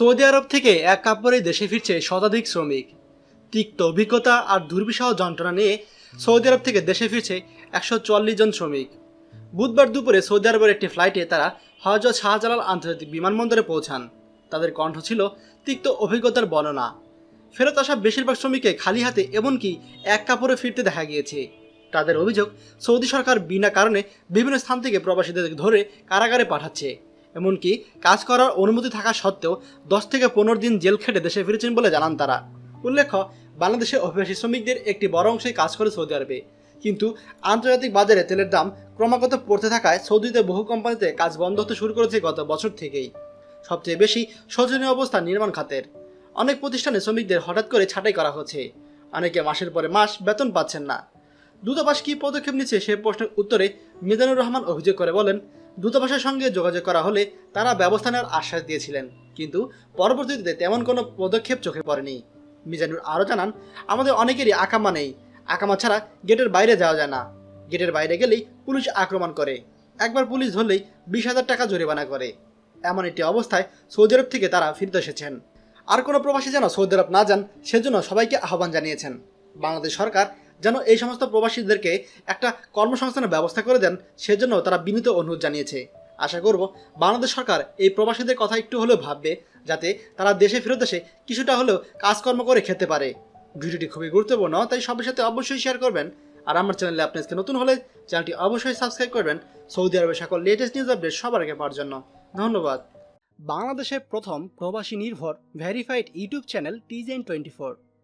Saudi আরব থেকে এক কাপড়ে দেশে ফিরছে শতাধিক শ্রমিক। তিক্ত অভিজ্ঞতা আর দুর্বিষহ যন্ত্রণা নিয়ে সৌদি আরব থেকে দেশে ফিরছে একশো চুয়াল্লিশ জন শ্রমিক। বুধবার দুপুরে সৌদি আরবের একটি ফ্লাইটে তারা হজরত শাহজালাল আন্তর্জাতিক বিমানবন্দরে পৌঁছান। তাদের কণ্ঠ ছিল তিক্ত অভিজ্ঞতার বর্ণনা। ফেরত আসা বেশিরভাগ শ্রমিককে খালি হাতে এমনকি এক কাপড়ে ফিরতে দেখা গিয়েছে। তাদের অভিযোগ, সৌদি সরকার বিনা কারণে বিভিন্ন স্থান থেকে প্রবাসীদের ধরে কারাগারে পাঠাচ্ছে। এমনকি কাজ করার অনুমতি থাকা সত্ত্বেও দশ থেকে পনেরো দিন জেল খেটে দেশে ফিরেছেন বলে জানান তারা। উল্লেখ্য, বাংলাদেশে অভিবাসী শ্রমিকদের একটি বড় অংশই কাজ করে সৌদি আরবে। কিন্তু আন্তর্জাতিক বাজারে তেলের দাম ক্রমাগত পড়তে থাকায় সৌদিতে বহু কোম্পানিতে কাজ বন্ধ হতে শুরু করেছে গত বছর থেকেই। সবচেয়ে বেশি শোচনীয় অবস্থা নির্মাণ খাতের। অনেক প্রতিষ্ঠানে শ্রমিকদের হঠাৎ করে ছাঁটাই করা হচ্ছে। অনেকে মাসের পরে মাস বেতন পাচ্ছেন না। দূতাবাস কী পদক্ষেপ নিচ্ছে সে প্রশ্নের উত্তরে মিজানুর রহমান অভিযোগ করে বলেন দূতাবাসের সঙ্গে যোগাযোগ করা হলে তারা ব্যবস্থা নেওয়ার আশ্বাস দিয়েছিলেন। কিন্তু পরবর্তীতে তেমন কোনো পদক্ষেপ চোখে পড়েনি। মিজানুর আরও জানান, আমাদের অনেকেরই আকামা নেই। আকামা ছাড়া গেটের বাইরে যাওয়া যায় না। গেটের বাইরে গেলেই পুলিশ আক্রমণ করে। একবার পুলিশ ধরলেই বিশ হাজার টাকা জরিমানা করে। এমন একটি অবস্থায় সৌদি আরব থেকে তারা ফিরতে এসেছেন। আর কোনো প্রবাসী যেন সৌদি আরব না যান, সেজন্য সবাইকে আহ্বান জানিয়েছেন। বাংলাদেশ সরকার যেন এই সমস্ত প্রবাসীদেরকে একটা কর্মসংস্থানের ব্যবস্থা করে দেন, সেজন্য তারা বিনীত অনুরোধ জানিয়েছে। আশা করব বাংলাদেশ সরকার এই প্রবাসীদের কথা একটু হলেও ভাববে, যাতে তারা দেশে ফেরত এসে কিছুটা হলেও কাজকর্ম করে খেতে পারে। ভিডিওটি খুবই গুরুত্বপূর্ণ, তাই সবার সাথে অবশ্যই শেয়ার করবেন। আর আমার চ্যানেলে আপনি আজকে নতুন হলে চ্যানেলটি অবশ্যই সাবস্ক্রাইব করবেন। সৌদি আরবের সকল লেটেস্ট নিউজ আপডেট সবার আগে পাওয়ার জন্য। ধন্যবাদ। বাংলাদেশের প্রথম প্রবাসী নির্ভর ভেরিফাইড ইউটিউব চ্যানেল টিজেন টোয়েন্টি ফোর